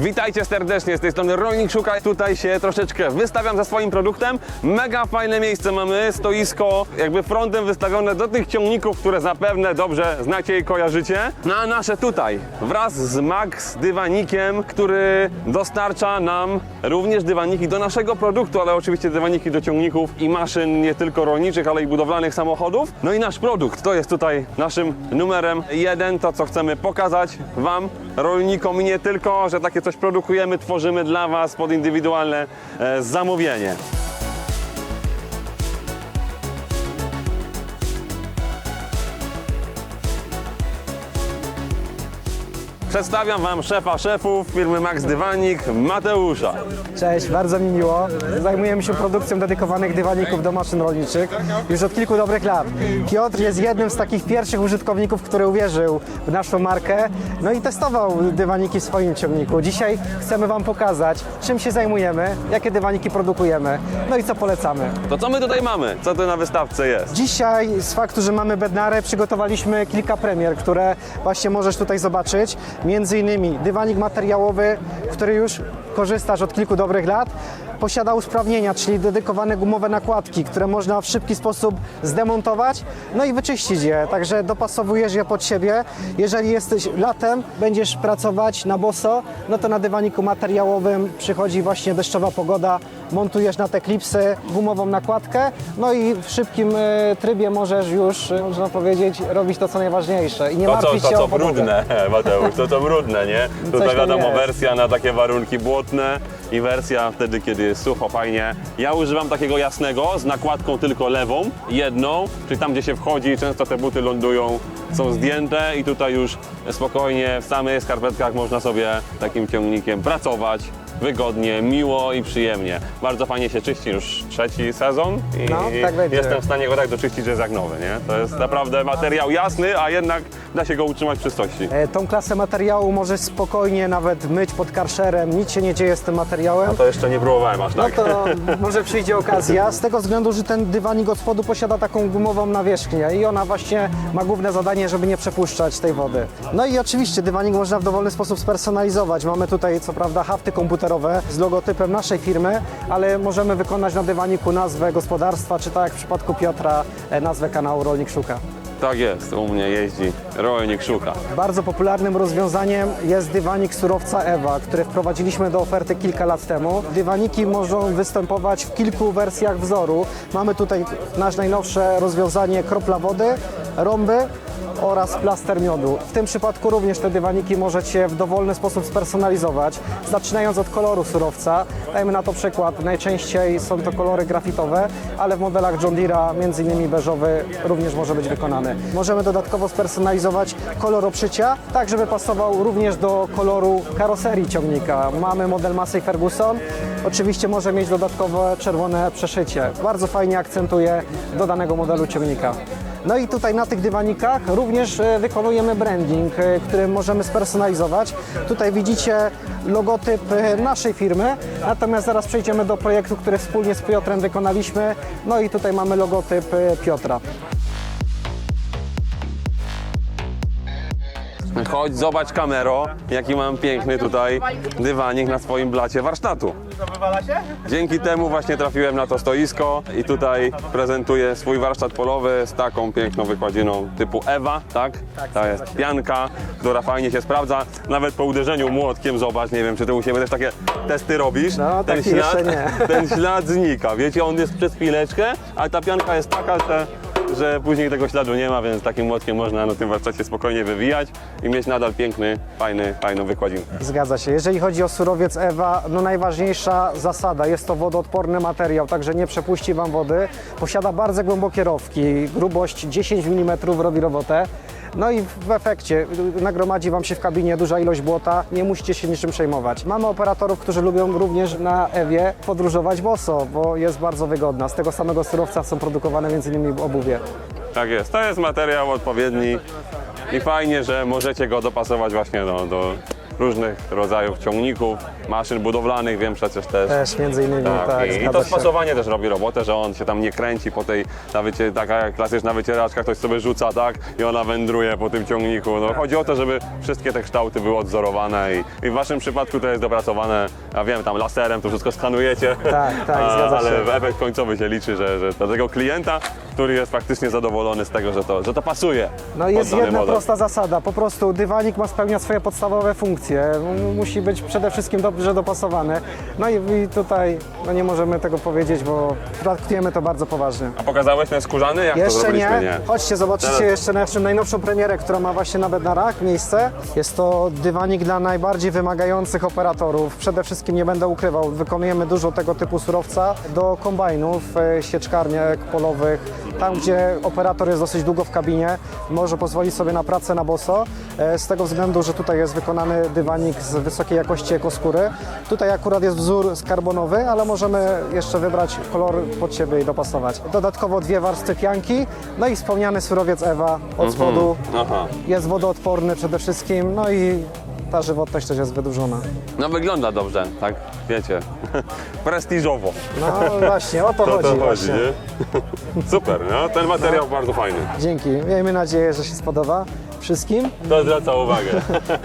Witajcie serdecznie, z tej strony Rolnik Szuka. Tutaj się troszeczkę wystawiam ze swoim produktem. Mega fajne miejsce mamy, stoisko jakby frontem wystawione do tych ciągników, które zapewne dobrze znacie i kojarzycie. No a nasze tutaj wraz z Max dywanikiem, który dostarcza nam również dywaniki do naszego produktu, ale oczywiście dywaniki do ciągników i maszyn nie tylko rolniczych, ale i budowlanych samochodów. No i nasz produkt to jest tutaj naszym numerem jeden, to co chcemy pokazać Wam, rolnikom i nie tylko, że takie coś produkujemy, tworzymy dla Was pod indywidualne e, zamówienie. Przedstawiam Wam szefa szefów firmy Max Dywanik, Mateusza. Cześć, bardzo mi miło. Zajmujemy się produkcją dedykowanych dywaników do maszyn rolniczych już od kilku dobrych lat. Piotr jest jednym z takich pierwszych użytkowników, który uwierzył w naszą markę, no i testował dywaniki w swoim ciągniku. Dzisiaj chcemy Wam pokazać, czym się zajmujemy, jakie dywaniki produkujemy, no i co polecamy. To co my tutaj mamy? Co tu na wystawce jest? Dzisiaj z faktu, że mamy bednarę, przygotowaliśmy kilka premier, które właśnie możesz tutaj zobaczyć. Między innymi dywanik materiałowy, który już korzystasz od kilku dobrych lat. Posiada usprawnienia, czyli dedykowane gumowe nakładki, które można w szybki sposób zdemontować, no i wyczyścić je. Także dopasowujesz je pod siebie. Jeżeli jesteś latem, będziesz pracować na boso, no to na dywaniku materiałowym przychodzi właśnie deszczowa pogoda, montujesz na te klipsy gumową nakładkę, no i w szybkim e, trybie możesz już, e, można powiedzieć, robić to co najważniejsze i nie To co, martwić to się co o podłogę. brudne, Mateusz, to co brudne, nie? Tutaj wiadomo, jest. wersja na takie warunki błotne i wersja wtedy, kiedy jest sucho, fajnie. Ja używam takiego jasnego z nakładką tylko lewą, jedną, czyli tam, gdzie się wchodzi, często te buty lądują, są zdjęte i tutaj już spokojnie w samych skarpetkach można sobie takim ciągnikiem pracować. Wygodnie, miło i przyjemnie. Bardzo fajnie się czyści już trzeci sezon i No, tak będzie. jestem w stanie go tak doczyścić, że jest jak nowy, nie? To jest naprawdę materiał jasny, a jednak da się go utrzymać w czystości. E, Tą klasę materiału możesz spokojnie nawet myć pod karszerem, nic się nie dzieje z tym materiałem. To jeszcze nie próbowałem aż No tak. to może przyjdzie okazja, z tego względu, że ten dywanik od spodu posiada taką gumową nawierzchnię i ona właśnie ma główne zadanie, żeby nie przepuszczać tej wody. No i oczywiście dywanik można w dowolny sposób spersonalizować. Mamy tutaj co prawda hafty komputerowe z logotypem naszej firmy, ale możemy wykonać na dywaniku nazwę gospodarstwa, czy tak jak w przypadku Piotra, e, nazwę kanału Rolnik Szuka. Tak jest, u mnie jeździ rolnik szuka. Bardzo popularnym rozwiązaniem jest dywanik surowca Ewa, który wprowadziliśmy do oferty kilka lat temu. Dywaniki mogą występować w kilku wersjach wzoru. Mamy tutaj nasze najnowsze rozwiązanie kropla wody, rąby oraz plaster miodu. W tym przypadku również te dywaniki możecie w dowolny sposób spersonalizować, zaczynając od koloru surowca. Dajmy na to przykład, najczęściej są to kolory grafitowe, ale w modelach John Deere'a, innymi beżowy, również może być wykonany. Możemy dodatkowo spersonalizować kolor obszycia, tak żeby pasował również do koloru karoserii ciągnika. Mamy model Massey Ferguson, oczywiście może mieć dodatkowe czerwone przeszycie. Bardzo fajnie akcentuje do danego modelu ciągnika. No i tutaj na tych dywanikach również e, wykonujemy branding, e, który możemy spersonalizować. Tutaj widzicie logotyp e, naszej firmy, natomiast zaraz przejdziemy do projektu, który wspólnie z Piotrem wykonaliśmy. No i tutaj mamy logotyp Piotra. Chodź, zobacz kamero, jaki mam piękny tutaj dywanik na swoim blacie warsztatu. Dzięki temu właśnie trafiłem na to stoisko i tutaj prezentuję swój warsztat polowy z taką piękną wykładziną typu Ewa, tak? To jest pianka, która fajnie się sprawdza. Nawet po uderzeniu młotkiem, zobacz, nie wiem, czy ty u siebie też takie testy robisz. No, ten, jeszcze ślad, nie. ten ślad znika, wiecie, on jest przez chwileczkę, ale ta pianka jest taka, że że później tego śladu nie ma, więc takim młotkiem można na tym warsztacie spokojnie wywijać i mieć nadal piękny, fajny, fajną wykładzinę. Zgadza się. Jeżeli chodzi o surowiec Ewa, no najważniejsza zasada, jest to wodoodporny materiał, także nie przepuści Wam wody. Posiada bardzo głębokie rowki, grubość 10 mm robi robotę. No i w efekcie nagromadzi Wam się w kabinie duża ilość błota, nie musicie się niczym przejmować. Mamy operatorów, którzy lubią również na Ewie podróżować boso, bo jest bardzo wygodna. Z tego samego surowca są produkowane m.in. obuwie. Tak jest, to jest materiał odpowiedni i fajnie, że możecie go dopasować właśnie do, do różnych rodzajów ciągników, maszyn budowlanych, wiem przecież też. Też między innymi, tak, Tak, i, i zgadza to spasowanie też robi robotę, że on się tam nie kręci po tej, na wycie, taka klasyczna wycieraczka, ktoś sobie rzuca, tak, i ona wędruje po tym ciągniku. No, chodzi o to, żeby wszystkie te kształty były odzorowane i, i w waszym przypadku to jest dopracowane, ja wiem, tam laserem to wszystko skanujecie, Tak, tak, zgadza ale się. efekt końcowy się liczy, że, że dla tego klienta, który jest faktycznie zadowolony z tego, że to, że to pasuje. No jest jedna model. prosta zasada, po prostu dywanik ma spełniać swoje podstawowe funkcje, musi być przede wszystkim dobrze dopasowany. No i, i tutaj no nie możemy tego powiedzieć, bo traktujemy to bardzo poważnie. A pokazałeś ten skórzany? Jak to Jeszcze zrobiliśmy? nie. Chodźcie, zobaczycie Teraz- jeszcze naszą najnowszą premierę, która ma właśnie na Bednarach miejsce. Jest to dywanik dla najbardziej wymagających operatorów. Przede wszystkim nie będę ukrywał, wykonujemy dużo tego typu surowca do kombajnów, e, sieczkarniek polowych. Tam, gdzie operator jest dosyć długo w kabinie, może pozwolić sobie na pracę na boso, e, z tego względu, że tutaj jest wykonany dywanik z wysokiej jakości ekoskóry. Tutaj akurat jest wzór skarbonowy, ale możemy jeszcze wybrać kolor pod siebie i dopasować. Dodatkowo dwie warstwy pianki, no i wspomniany surowiec Ewa od spodu. Aha. Jest wodoodporny przede wszystkim, no i ta żywotność też jest wydłużona. No wygląda dobrze, tak, wiecie, prestiżowo. No właśnie, o to, To chodzi. to chodzi, właśnie. nie? Super, no ten materiał bardzo fajny. Dzięki. Miejmy nadzieję, że się spodoba wszystkim. To zwraca uwagę.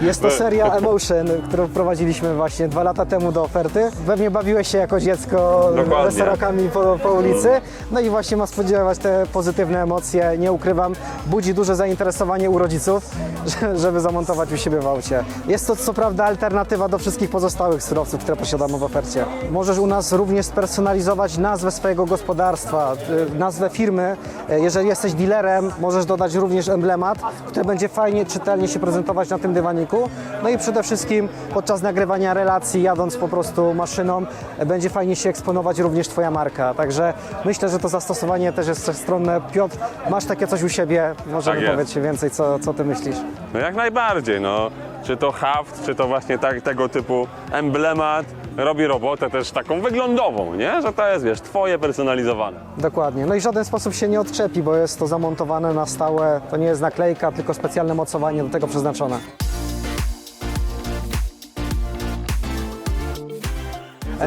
Jest to seria Emotion, którą wprowadziliśmy właśnie dwa lata temu do oferty. Pewnie bawiłeś się jako dziecko Dokładnie. po, po ulicy. No i właśnie ma spodziewać te pozytywne emocje. Nie ukrywam, budzi duże zainteresowanie u rodziców, że- żeby zamontować u siebie w aucie. Jest to co prawda alternatywa do wszystkich pozostałych surowców, które posiadamy w ofercie. Możesz u nas również spersonalizować nazwę swojego gospodarstwa, y, nazwę firmy. Y, Jeżeli jesteś dealerem, możesz dodać również emblemat, który będzie fajnie, czytelnie się prezentować na tym dywaniku. No i przede wszystkim podczas nagrywania relacji, jadąc po prostu maszyną, będzie fajnie się eksponować również Twoja marka. Także myślę, że to zastosowanie też jest wszechstronne. Piotr, masz takie coś u siebie? Możemy Tak jest. powiedzieć więcej, co, co Ty myślisz? No jak najbardziej, no. Czy to haft, czy to właśnie tak, tego typu emblemat robi robotę też taką wyglądową, nie? Że to jest, wiesz, twoje personalizowane. Dokładnie. No i w żaden sposób się nie odczepi, bo jest to zamontowane na stałe. To nie jest naklejka, tylko specjalne mocowanie do tego przeznaczone.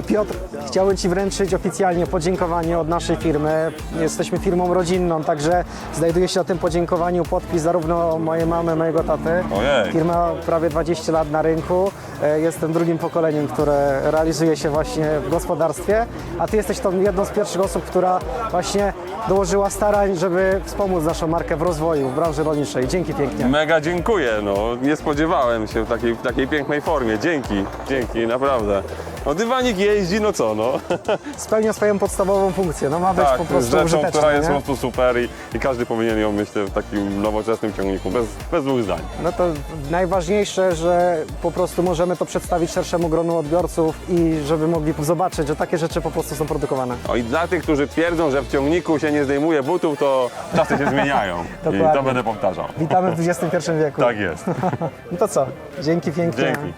Piotr, chciałbym Ci wręczyć oficjalnie podziękowanie od naszej firmy. Jesteśmy firmą rodzinną, także znajduje się na tym podziękowaniu podpis zarówno mojej mamy, mojego taty. Ojej. Firma prawie 20 lat na rynku. E, Jestem drugim pokoleniem, które realizuje się właśnie w gospodarstwie, a Ty jesteś tą jedną z pierwszych osób, która właśnie dołożyła starań, żeby wspomóc naszą markę w rozwoju w branży rolniczej. Dzięki pięknie. Mega dziękuję, no. Nie spodziewałem się w takiej, w takiej pięknej formie. Dzięki, dzięki, naprawdę. No dywanik jeździ, no co, no. Spełnia swoją podstawową funkcję. No ma być Tak, po prostu rzeczą, użyteczny. która jest po nie? prostu super i, i każdy powinien ją mieć w takim nowoczesnym ciągniku, bez, bez dwóch zdań. No to najważniejsze, że po prostu możemy to przedstawić szerszemu gronu odbiorców i żeby mogli zobaczyć, że takie rzeczy po prostu są produkowane. O i dla tych, którzy twierdzą, że w ciągniku się nie zdejmuje butów, to czasy się zmieniają. I to będę powtarzał. Witamy w XXI wieku. Tak jest. No to co? Dzięki pięknie. Dzięki.